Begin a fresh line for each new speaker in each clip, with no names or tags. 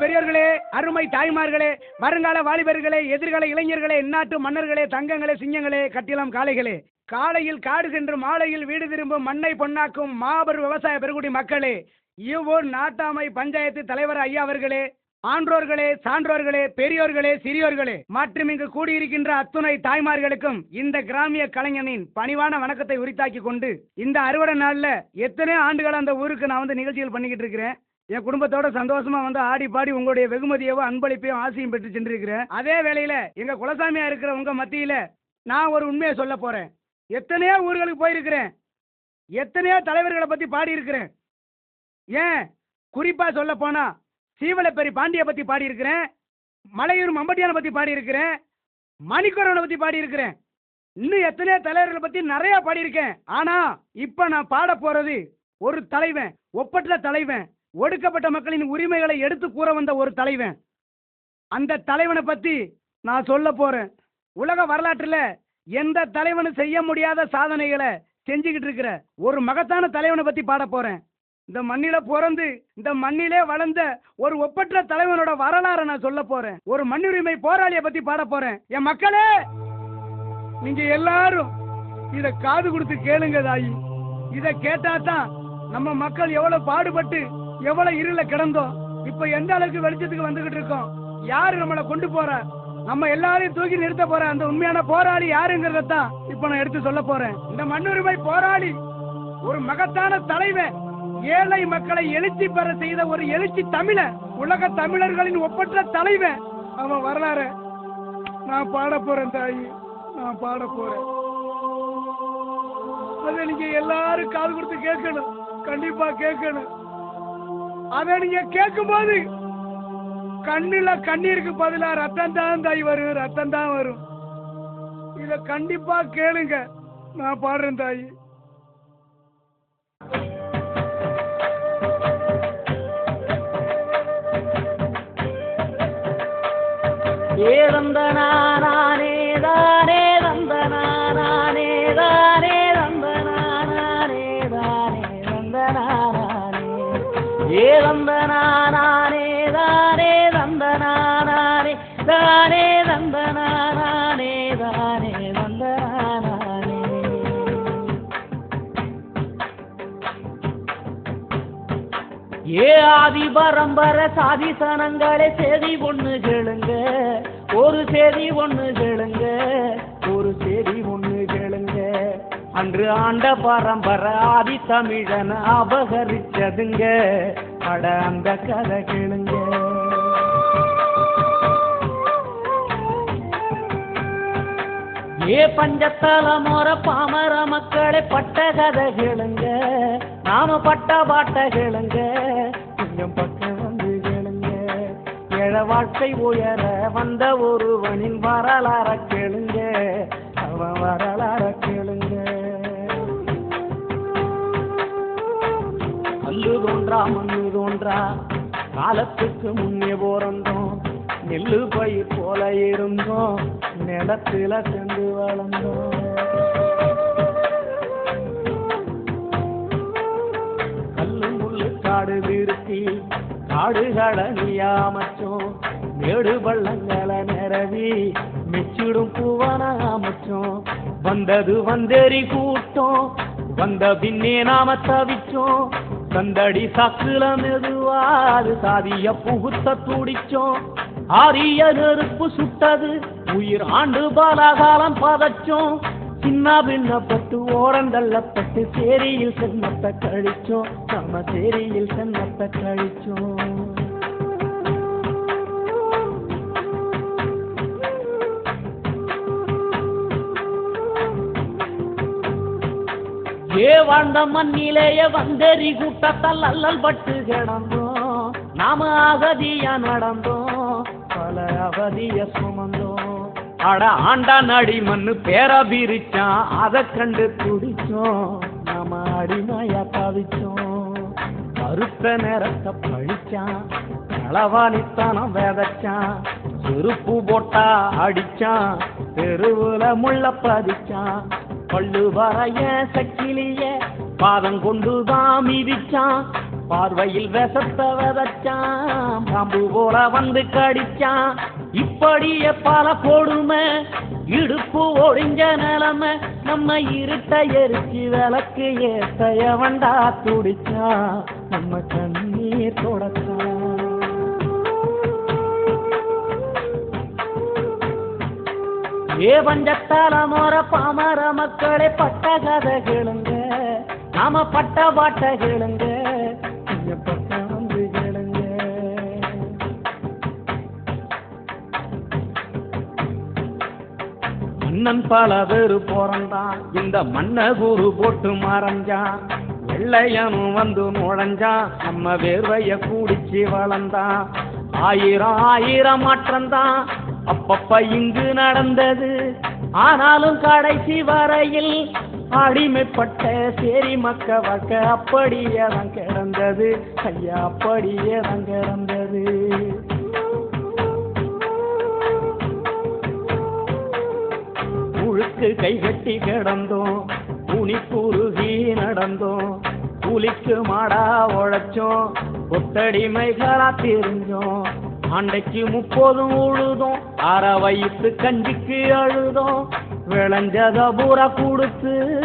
பெரியோர்களே அருமை தாய்மார்களே வருங்கால வாலிபர்களே எதிர்கால இளைஞர்களே இந்நாட்டு மன்னர்களே தங்கங்களே சிங்கங்களே கட்டிலம் காளைகளே. காலையில் காடு சென்று மாலையில் வீடு திரும்பும் மண்ணை பொன்னாக்கும் மாபெரும் விவசாய பெருகுடி மக்களே இவ்வூர் நாட்டாமை பஞ்சாயத்து தலைவர் ஐயா அவர்களே ஆன்றோர்களே சான்றோர்களே பெரியோர்களே சிறியோர்களே மற்றும் இங்கு கூடியிருக்கின்ற அத்துணை தாய்மார்களுக்கும் இந்த கிராமிய கலைஞனின் பணிவான வணக்கத்தை உரித்தாக்கி கொண்டு இந்த அறுவடை நாளில் எத்தனை ஆண்டுகள் அந்த ஊருக்கு நான் வந்து நிகழ்ச்சிகள் பண்ணிக்கிட்டு இருக்கிறேன். என் குடும்பத்தோட சந்தோஷமா வந்து ஆடி பாடி உங்களுடைய வெகுமதியவோ அன்பளிப்பையும் ஆசையும் பெற்று சென்றிருக்கிறேன். அதே வேளையில எங்க குலசாமியா இருக்கிற உங்க மத்தியில நான் ஒரு உண்மையை சொல்ல போறேன். எத்தனையோ ஊர்களுக்கு போயிருக்கிறேன். எத்தனையோ தலைவர்களை பத்தி பாடியிருக்கிறேன். ஏன்? குறிப்பா சொல்ல போனா சீவலப்பெரி பாண்டிய பத்தி பாடியிருக்கிறேன். மலையூர் மம்பட்டியான பத்தி பாடியிருக்கிறேன். இருக்கிறேன் பத்தி பாடியிருக்கிறேன். இன்னும் எத்தனையோ தலைவர்களை பத்தி நிறைய பாடியிருக்கேன். ஆனா இப்ப நான் பாட போறது ஒரு தலைவன் ஒப்பற்ற தலைவன். ஒடுக்கப்பட்ட மக்களின் உரிமைகளை எடுத்து கூற வந்த ஒரு தலைவன். அந்த தலைவனை பத்தி நான் சொல்ல போறேன். உலக வரலாற்றுல எந்த தலைவனும் செய்ய முடியாத சாதனைகளை செஞ்சுக்கிட்டு இருக்கிற ஒரு மகத்தான தலைவனை பத்தி பாட போறேன். இந்த மண்ணில பிறந்து இந்த மண்ணிலே வளர்ந்த ஒரு ஒப்பற்ற தலைவனோட வரலாறை நான் சொல்ல போறேன். ஒரு மண்ணுரிமை போராளியை பத்தி பாட போறேன். என் மக்களே நீங்க எல்லாரும் இத காது கொடுத்து கேளுங்க தாயி. இத கேட்டா தான் நம்ம மக்கள் எவ்வளவு பாடுபட்டு எவ்வளவு இருள கிடந்தோம் இப்ப எந்த அளவுக்கு வெளிச்சத்துக்கு வந்துகிட்டு இருக்கோம்? யாரு நம்மளை கொண்டு போற? நம்ம எல்லாரையும் தூக்கி நிறுத்த போற அந்த உண்மையான போராளி யாருங்கிறத தான் இப்ப நான் எடுத்து சொல்ல போறேன். இந்த மண்ணுரிமை போராளி ஒரு மகத்தான தலைவன் ஏழை மக்களை எழுச்சி பெற செய்த ஒரு எழுச்சி தமிழ உலக தமிழர்களின் ஒப்பற்ற தலைவன். அவன் வரலாறு நான் பாட போறேன் தாயி நான் பாட போறேன். அதை நீங்க எல்லாரும் காது கொடுத்து கேட்கணும் கண்டிப்பா கேட்கணும். அதை நீங்க கேட்கும் போது கண்ணுல கண்ணீருக்கு பதிலா ரத்தம் தான் தாய் வரும் ரத்தம் தான் வரும். இத கண்டிப்பா கேளுங்க. நான் பாடுறேன் தாய்.
ஏழந்த நானா ஏ ஏதந்தனானே தானே தந்தனானே தானே தந்தனானே தானே தந்தனானே ஏ ஆதி பரம்பர சாதி சனங்களே செய்தி ஒன்று கேளுங்க. ஒரு செய்தி ஒன்று கேளுங்க. ஒரு செய்தி ஒன்று அன்று ஆண்ட பரம்பரை ஆதி தமிழன் அபகரிச்சதுங்க அட அந்த கதை கேளுங்க. ஏ பஞ்சத்தால மோர பாமர மக்களை பட்ட கதை கேளுங்க. நாம பட்ட பாட்ட கேளுங்க. கொஞ்சம் பக்கம் வந்து கேளுங்க. ஏழ வாழ்க்கை உயர வந்த ஒருவனின் வரலாற கேளுங்க. அவன் வரலாற கேளுங்க. கல்லு தோன்றா மண்ணு தோன்றா காலத்துக்கு முன்னே போறந்தோம். நெல்லு பயிர் போல இருந்தோம். நிலத்துல சென்று வளர்ந்தோம். கல்லு முள்ளு காடு திருத்தி காடுகளை நீயாமச்சோம். மேடு பள்ளங்களை நிரவி மிச்சிடும் பூவன அமைச்சோம். வந்தது வந்தேறி கூட்டம். வந்த பின்னே நாம தவிச்சோம். கந்தடி சாக்குல மெதுவாது சாதிய புகுத்த துடிச்சோம். ஆரிய நெருப்பு சுட்டது உயிர் ஆண்டு பாலாகாலம் பதச்சோம். சின்ன பின்னப்பட்டு ஓரந்தள்ளப்பட்டு சேரியில் சென்னத்தை கழிச்சோம். நம்ம சேரியில் சென்னத்தை கழிச்சோம். ஏ வாழ்ந்த மண்ணிலேயே வந்தெறி கூட்டத்தால் அல்லல் பட்டு கிடந்தோம். நாம அகதியா நடந்தோம். பல அவதிய சுமந்தோம். அட ஆண்டா நடி மண்ணு பேரா பிரிச்சான். அதை கண்டு துடிச்சோம். நாம அடிமையா தவிச்சோம். கருத்த நேரத்தை பழிச்சான். களவாணித்தனம் விதைச்சான். செருப்பு போட்டா அடிச்சான். தெருவுல முள்ள பதிச்சான். பள்ளு வரைய சக்கிலிய பாதம் கொண்டு கொண்டுதான் மிதிச்சான் பார்வையில் விஷத்த விதைச்சான் பாம்பு போல வந்து கடிச்சான். இப்படியே பல கொடுமை இடுப்பு ஒழிஞ்ச நிலமை நம்ம இருட்ட எரிச்சு விளக்கு ஏத்தைய வண்டா துடிச்சான். நம்ம கண்ணீர் தொடக்க ஏ பஞ்சத்தால மோர பாமர மக்களே பட்ட கதை கேளுங்க நாம பட்ட பாட்ட கேளுங்க பக்கம் வந்து கேளுங்க மன்னன் பல பேரு போறந்தான். இந்த மன்ன குரு போட்டு மறைஞ்சான். வெள்ளையனும் வந்து நுழைஞ்சான். நம்ம வேர்வைய கூடிச்சு வளர்ந்தான். ஆயிரம் ஆயிரம் மாற்றம்தான் அப்பப்ப இங்கு நடந்தது. ஆனாலும் கடைசி வரையில் அடிமைப்பட்ட சேரி மக்க வக்க அப்படியே தான் கிடந்தது. ஐயா அப்படியே தான் கிடந்தது. உழுக்கு கைகட்டி கிடந்தோம். துணி குறுகி நடந்தோம். கூலிக்கு மாடா உழைச்சோம். கொத்தடிமைகளா தெரிஞ்சோம். அன்னைக்கு முப்பதும் உழுதும். அரை வயிற்று கஞ்சிக்கு அழுதும். விளைஞ்சத பூரா கொடுத்து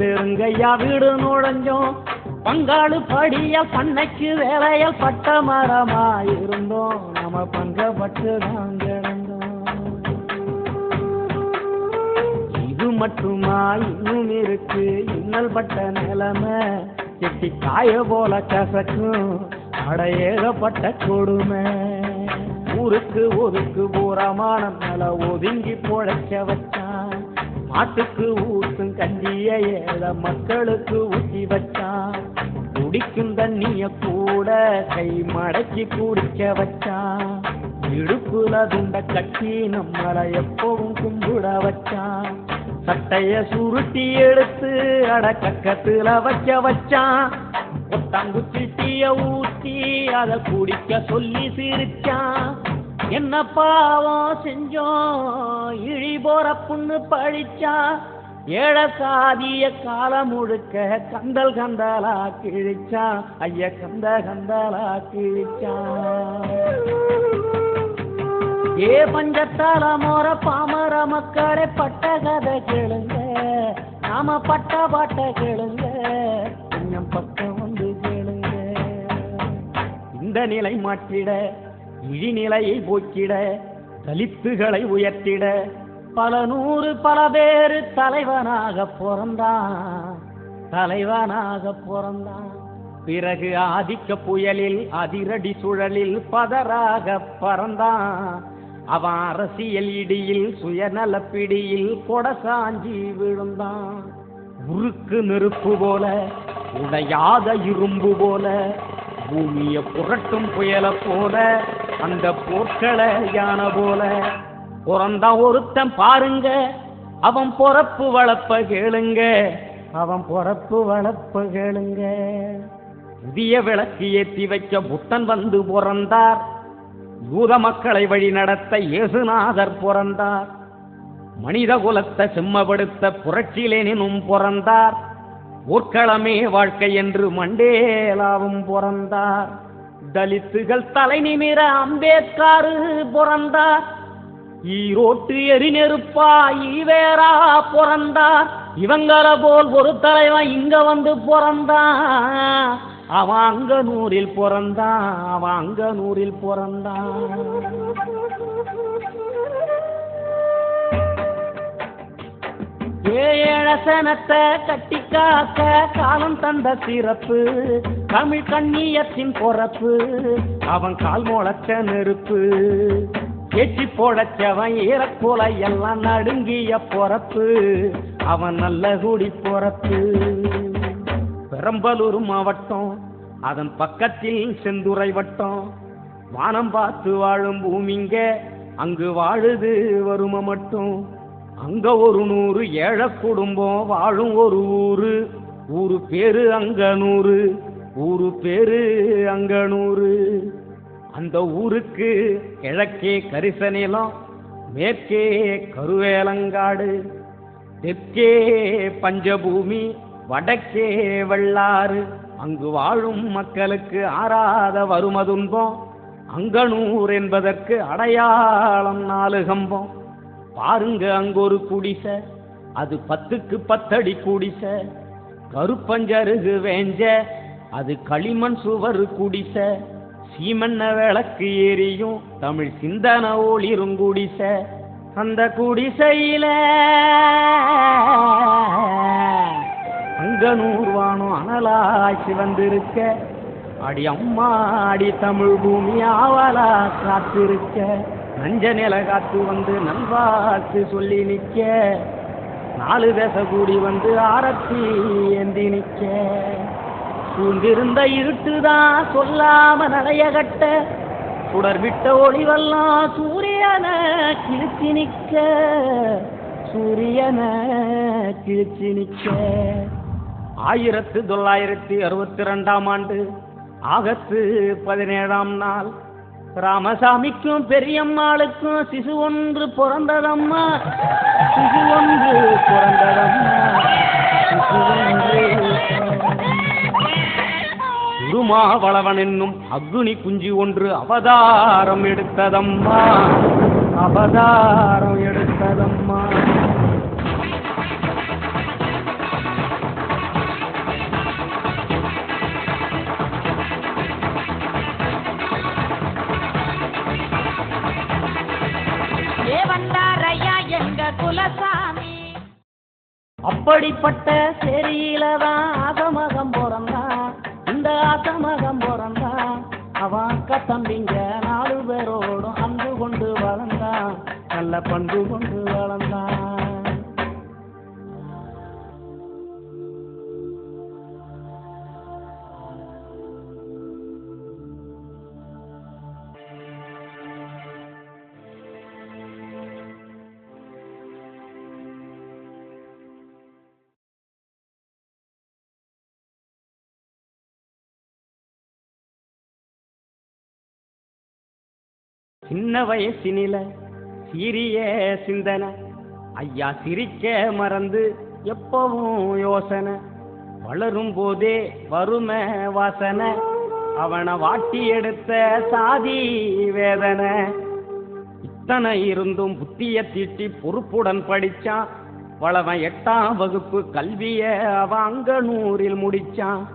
வெறுங்கையா வீடு நுழைஞ்சோம். பங்காளு படிய பண்ணைக்கு வேலைய பட்ட மரமா இருந்தோம். நம்ம பங்கப்பட்டு தான் கிடந்தோம். இது மட்டுமா? இன்னும் இருக்கு. இன்னல் பட்ட நிலைமை. கெட்டி காய போல கசக்கும். அடையேகப்பட்ட கொடுமை. ஊருக்கு ஊருக்கு பூரமான நல ஒதுங்கி பொழைக்க வச்சான். மாட்டுக்கு ஊத்தும் கஞ்சிய ஏழை மக்களுக்கு ஊத்தி வச்சான். குடிக்கும் தண்ணிய கூட கை மடக்கி குடிக்க வச்சான். இடுப்புல துண்ட கட்டி நம்மள எப்பவும் கும்பிட வச்சான். சட்டைய சுருட்டி எடுத்து அட கக்கத்துல வைக்க வச்சான். ஒட்டாங்குச்சி டீய ஊத்தி அதை குடிக்க சொல்லி சிரிச்சான். என்ன பாவம் செஞ்சோம்? இழி போற புண்ணு பழிச்சா? ஏழ சாதிய காலம் முழுக்க கந்தல் கந்தலா கிழிச்சான் ஐய கந்த கந்தலா கிழிச்சான் ஏ பஞ்சத்தால மோர பாமர மக்களே பட்ட கதை கேளுங்க. நாம பட்ட பாட்ட கேளுங்க. கொஞ்சம் பக்கம் வந்து கேளுங்க. இந்த நிலை மாற்றிட இழிநிலையை போக்கிட தலித்துகளை உயர்த்திட பல நூறு பல பேரு தலைவனாக பிறந்தான். தலைவனாக பிறந்தான். பிறகு ஆதிக்க புயலில் அதிரடி சுழலில் பதராக பறந்தான். அவன் அரசியல் இடியில் சுயநல பிடியில் கொடசாஞ்சி விழுந்தான். உருக்கு நெருப்பு போல உடையாத இரும்பு போல பூமியை புரட்டும் புயலை போல அந்த போர்க்கள யானை போல பிறந்தான் ஒருத்தன் பாருங்க அவன் பொறப்பு வளர்ப்ப கேளுங்க அவன் பொறப்பு வளர்ப்ப கேளுங்க. புதிய விளக்கு ஏற்றி வைக்க புத்தன் வந்து பிறந்தார். யூத மக்களை வழி நடத்த இயேசுநாதர் பிறந்தார். மனித குலத்தை செம்மப்படுத்த புரட்சியிலேனும் பிறந்தார். போர்க்களமே வாழ்க்கை என்று மண்டேலாவும் பிறந்தார். தலித்துகள் தலை நிமிர அம்பேத்காரு பிறந்தார். ஈரோட்டு எரிநெருப்பா ஈவேரா பிறந்தார். இவங்கள போல் ஒரு தலைவன் இங்க வந்து பிறந்தான். அவன் அங்க நூறில் பிறந்தான். அவன் அங்க நூறில் பிறந்தான் ஏழசனத்தை கட்டி காக்க காலம் தந்த சிறப்பு தமிழ் கண்ணியத்தின் பொறப்பு அவன் கால் முளைச்ச நெருப்பு எச்சி போடச்சவன் ஈரக்கோலை எல்லாம் நடுங்கிய பொறப்பு அவன் நல்ல குடி பொறப்பு. பெரம்பலூர் மாவட்டம் அதன் பக்கத்தில் செந்துறை வட்டம் வானம் பார்த்து வாழும் பூமிங்க அங்கு வாழுது வருமா மட்டும். அங்க ஒரு நூறு ஏழை குடும்பம் வாழும் ஒரு ஊரு. ஊரு பேரு அங்கனூரு. ஊரு பேரு அங்கனூரு. அந்த ஊருக்கு கிழக்கே கரிச நிலம் மேற்கே கருவேலங்காடு தெற்கே பஞ்சபூமி வடக்கே வெள்ளாறு அங்கு வாழும் மக்களுக்கு ஆறாத வருமதுன்பம் அங்கனூர் என்பதற்கு அடையாளம் நாலு கம்பம். பாருங்க அங்கொரு குடிசை. அது பத்துக்கு பத்தடி குடிசை. கருப்பஞ்சருகு வேஞ்ச. அது களிமண் சுவர் குடிசை. சீமண்ண விளக்கு எரியும் தமிழ் சிந்தன ஒளிரும் குடிசை. அந்த குடிசையில அங்க நூறுவானும் அனலாய்ச்சி வந்திருக்க அடி அம்மா அடி தமிழ் பூமி ஆவலா காத்திருக்க. நஞ்ச நில காத்து வந்து நல்வாழ்த்து சொல்லி நிற்க. நாலு தச கூடி வந்து ஆரத்தி ஏந்தி நிற்க. சூழ்ந்திருந்த இருட்டுதான் சொல்லாம நடைய கட்ட. சுடர் விட்ட ஒளிவெல்லாம் சூரியனை கிழிச்சி நிற்க. சூரியனை கிழிச்சி நிற்க. ஆயிரத்து தொள்ளாயிரத்தி அறுபத்தி ரெண்டாம் ஆண்டு ஆகஸ்ட் பதினேழாம் நாள் ராமசாமிக்கும் பெரியம்மாளுக்கும் சிசு ஒன்று பிறந்ததம்மா. சிசு ஒன்று பிறந்ததம்மா. சிசு ஒன்று திருமாவளவன் என்னும் அக்னி குஞ்சு ஒன்று அவதாரம் எடுத்ததம்மா. அவதாரம் எடுத்ததம்மா. சின்ன வயசினில சிறிய சிந்தனை. ஐயா சிரிக்க மறந்து எப்பவும் யோசனை. வளரும் போதே வறுமை வாசனை. அவனை வாட்டி எடுத்த சாதி வேதனை. இத்தனை இருந்தும் புத்திய தீட்டி பொறுப்புடன் படிச்சான். வளவன் எட்டாம் வகுப்பு கல்விய அவன் அங்கனூரில் முடிச்சான்.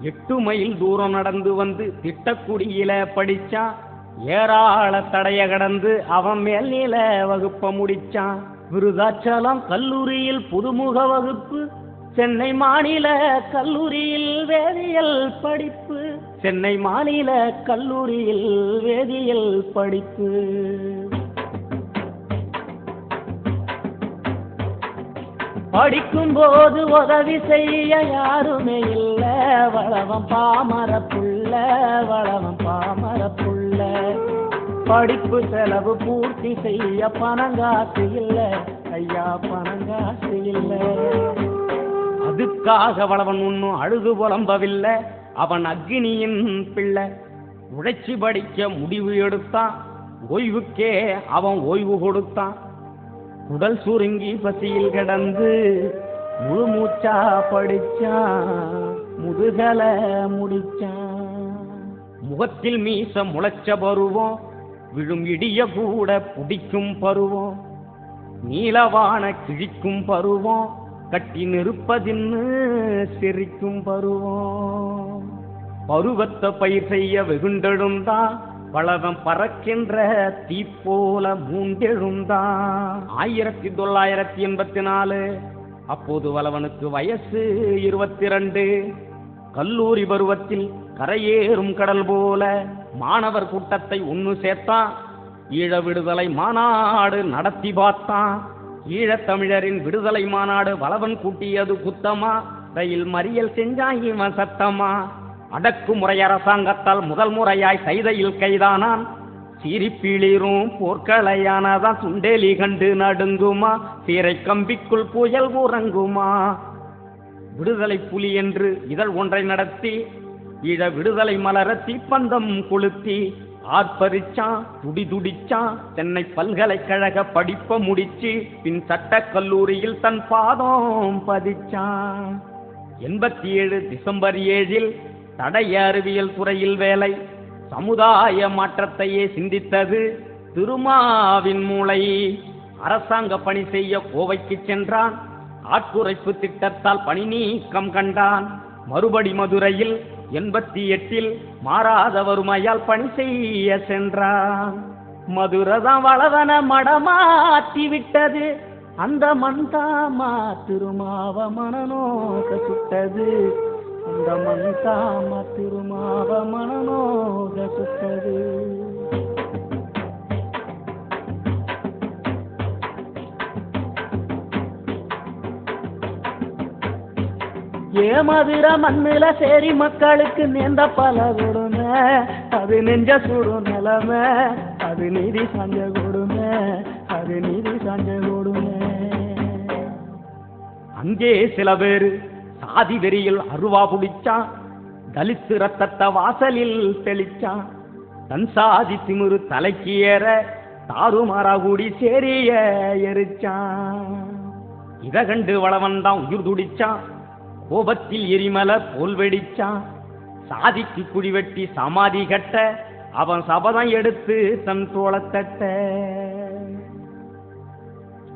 எட்டு மைல் தூரம் நடந்து வந்து திட்டக்குடியில படிச்சான். ஏராள தடைய கடந்து அவன் மேல் நில வகுப்ப முடிச்சான். விருதாச்சலம் கல்லூரியில் புதுமுக வகுப்பு சென்னை மாநில கல்லூரியில் வேதியியல் படிப்பு சென்னை மாநில கல்லூரியில் வேதியியல் படிப்பு. படிக்கும்போது உதவி செய்ய யாருமே இல்ல. வளவம் பாமர புள்ள வளவம் பாமர புள்ள. படிப்பு செலவு பூர்த்தி செய்ய பணங்காசு இல்ல. ஐயா பணங்காசு இல்ல. அதுக்காக வளவன் ஒன்னும் அழுது புலம்பவில்லை. அவன் அக்னியின் பிள்ளை. உழைச்சி படிக்க முடிவு எடுத்தான். ஓய்வுக்கே அவன் ஓய்வு கொடுத்தான். உடல் சுருங்கி பசியில் கிடந்து முழு மூச்சா படிச்சான். முதுகலை முடிச்சான். முகத்தில் மீச முளைச்ச பருவம் விழும் இடிய கூட புடிக்கும் பருவம். நீலவான கிழிக்கும் பருவம் கட்டி நிற்பதின்னு சிரிக்கும் பருவம். பருவத்தை பயிர் செய்ய வெகுண்டெழுந்தான் பலவம் பறக்கின்ற தீப்போல மூண்டெழும் மூண்டெழுந்தான். ஆயிரத்தி தொள்ளாயிரத்தி எண்பத்தி நாலு அப்போது வளவனுக்கு வயசு இருபத்தி ரெண்டு. கல்லூரி பருவத்தில் கரையேறும் கடல் போல மாணவர் கூட்டத்தை ஒன்று சேர்த்தான். ஈழ விடுதலை மாநாடு நடத்தி பார்த்தான். ஈழத்தமிழரின் விடுதலை மாநாடு வளவன் கூட்டியது குத்தமா? ரயில் மறியல் செஞ்சான் இவன் சத்தமா? அடக்குமுறை அரசாங்கத்தால் முதல் முறையாய் சைதையில் கைதானான். சிரிப்பிளிரும் போர்க்களையானதான் சுண்டேலி கண்டு நடுங்குமா? சீரை கம்பிக்குள் புயல் உறங்குமா? விடுதலை புலி என்று இதழ் ஒன்றை நடத்தி ஈழ விடுதலை மலர தீப்பந்தம் கொளுத்தி ஆர்ப்பரிச்சான் துடி துடிச்சான் சென்னை பல்கலைக்கழக படிப்ப முடிச்சு பின் சட்டக் கல்லூரியில் தன் பாதம் பதிச்சான் எண்பத்தி ஏழு டிசம்பர் ஏழில் தடய அறிவியல் துறையில் வேலை சமுதாய மாற்றத்தையே சிந்தித்தது திருமாவின் மூளை. அரசாங்க பணி செய்ய கோவைக்கு சென்றான் ஆட்குறைப்பு திட்டத்தால் பணி நீக்கம் கண்டான். மறுபடி மதுரையில் எண்பத்தி எட்டில் மாறாத வறுமையால் பணி செய்ய சென்றான். மதுரதான் வளவன மடமாத்தி விட்டது. அந்த மந்தாமா திருமாவ மனநோக சுட்டது. அந்த மந்தாமா திருமாவ மனநோக சுட்டது.
ஏமதுர மண்ணில சேரி மக்களுக்கு நேர்ந்த பல கொடுமை. அது நெஞ்ச சுடும் நிலமை. அது நீதி சாஞ்ச கொடுமை. அது நீதி சாஞ்ச கொடுமை.
அங்கே சில பேர் சாதி வெறியில் அருவா புடிச்சான். தலித்து ரத்தத்தை வாசலில் தெளிச்சான். தன் சாதி திமிரு தலைக்கு ஏற தாறுமாறா கூடி சேரிய எரிச்சான். இதை கண்டு வளவன் தான் உயிர் துடிச்சான். கோபத்தில் எரிமல போல் வெடிச்சான். சாதிக்கு குடிவெட்டி சமாதி கட்ட அவன் சபதம் எடுத்து தன் தோளத்தட்ட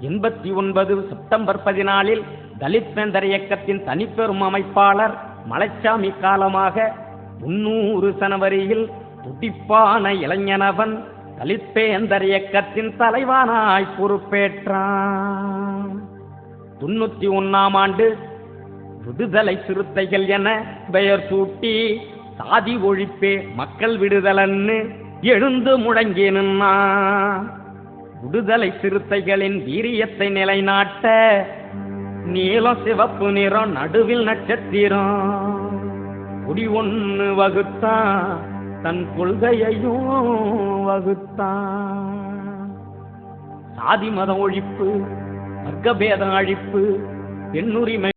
எண்பத்தி ஒன்பது செப்டம்பர் பதினாலில் தலித் வேந்தர் இயக்கத்தின் தனிப்பெரும் அமைப்பாளர் மலைச்சாமி காலமாக முன்னூறு சனவரியில் துடிப்பான இளைஞனவன் தலித்வேந்தர் இயக்கத்தின் தலைவானாய் பொறுப்பேற்றான். தொண்ணூத்தி ஒன்னாம் ஆண்டு விடுதலை சிறுத்தைகள் என பெயர் சூட்டி சாதி ஒழிப்பே மக்கள் விடுதலன்னு எழுந்து முழங்கி நின்னா விடுதலை சிறுத்தைகளின் வீரியத்தை நிலைநாட்ட நீலம் சிவப்பு நிறம் நடுவில் நட்சத்திரம். குடி ஒன்று வகுத்தான் தன் கொள்கையையும் வகுத்தான். சாதி மத ஒழிப்பு வர்க்கபேத அழிப்பு பெண்ணுரிமை